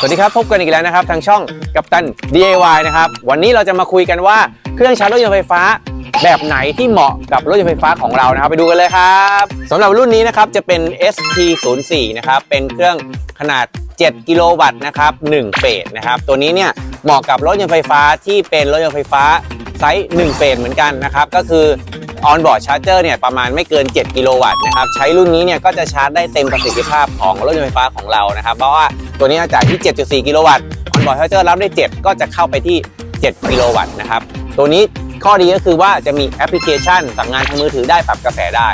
สวัสดีครับ พบกันอีกแล้วนะครับ ทางช่องกัปตัน DIY นะครับ วันนี้เราจะมาคุยกันว่าเครื่องชาร์จรถยนต์ไฟฟ้า แบบไหนที่เหมาะกับรถยนต์ไฟฟ้าของเรานะครับ ไปดูกันเลยครับสำหรับรุ่นนี้นะครับจะเป็น ST04 นะครับเป็นเครื่องขนาด 7 กิโลวัตต์นะครับ1เฟสนะครับตัวนี้เนี่ยเหมาะกับรถยนต์ไฟฟ้าที่เป็นรถยนต์ไฟฟ้าไซส์1เฟสเหมือนกันนะครับก็คือ ออนบอร์ดชาร์เจอร์เนี่ยประมาณไม่เกิน 7 กิโลวัตต์นะครับ ใช้รุ่นนี้เนี่ยก็จะชาร์จได้เต็มประสิทธิภาพของรถยนต์ไฟฟ้าของเรานะครับ เพราะว่าตัวนี้จ่ายที่ 7.4 กิโลวัตต์ออนบอร์ดชาร์เจอร์รับได้ 7 ก็จะเข้าไปที่ 7 กิโลวัตต์นะครับ ตัวนี้ข้อดีก็คือว่าจะมีแอปพลิเคชันสั่งงานทางมือถือได้ปรับกระแสได้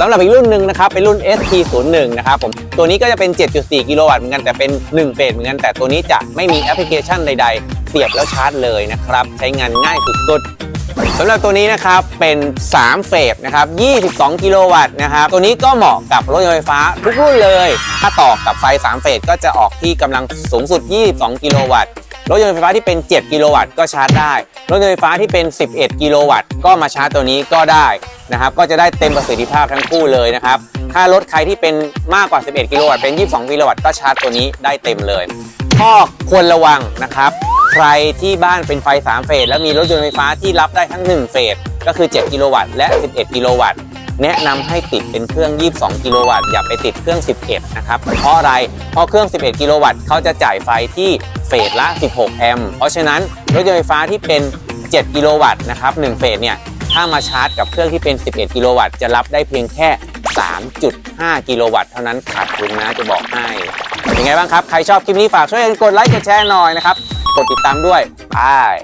สำหรับอีกรุ่นหนึ่งนะครับเป็นรุ่น ST01 นะครับผมตัวนี้ก็จะเป็น 7.4 กิโลวัตต์เหมือนกันแต่เป็น 1 เฟสเหมือนกัน แต่ตัวนี้จะไม่มีแอปพลิเคชันใด ๆ เสียบแล้วชาร์จเลยนะครับ ใช้งานง่ายสุดๆ สำหรับตัวนี้นะครับเป็น 3 เฟสนะครับ 22 กิโลวัตต์นะครับ ตัวนี้ก็เหมาะกับรถยนต์ไฟฟ้าทุกรุ่นเลย ถ้าต่อกับไฟ 3 เฟสก็จะออกที่กำลังสูงสุด 22 กิโลวัตต์รถยนต์ไฟฟ้าที่เป็น 7 กิโลวัตต์ก็ชาร์จได้ รถยนต์ไฟฟ้าที่เป็น 11 กิโลวัตต์ก็มาชาร์จตัวนี้ก็ได้นะครับ ก็จะได้เต็มประสิทธิภาพทั้งคู่เลยนะครับ ถ้ารถใครที่เป็นมากกว่า 11 กิโลวัตต์เป็น 22 กิโลวัตต์ก็ชาร์จตัวนี้ได้เต็มเลย ข้อควรระวังนะครับ ใครที่บ้านเป็นไฟ 3 เฟส แล้วมีรถยนต์ไฟฟ้าที่รับได้ทั้ง 1 เฟส ก็คือ 7 กิโลวัตต์และ 11 กิโลวัตต์ แนะนำให้ติดเป็นเครื่อง 22 กิโลวัตต์อย่าไปติดเครื่อง 11 นะครับ เพราะอะไร เพราะเครื่อง 11 กิโลวัตต์เขาจะจ่ายไฟที่เฟสละ 16 แอมป์ เพราะฉะนั้นรถยนต์ไฟฟ้าที่เป็น 7 กิโลวัตต์นะครับ1เฟสเนี่ย ถ้ามาชาร์จกับเครื่องที่เป็น 11 กิโลวัตต์จะรับได้เพียงแค่ 3.5 กิโลวัตต์เท่านั้นขาดทุนนะจะบอกให้ เป็นไงบ้างครับ ใครชอบคลิปนี้ฝากช่วยกันกดไลค์กดแชร์หน่อยนะครับ กดติดตามด้วยบาย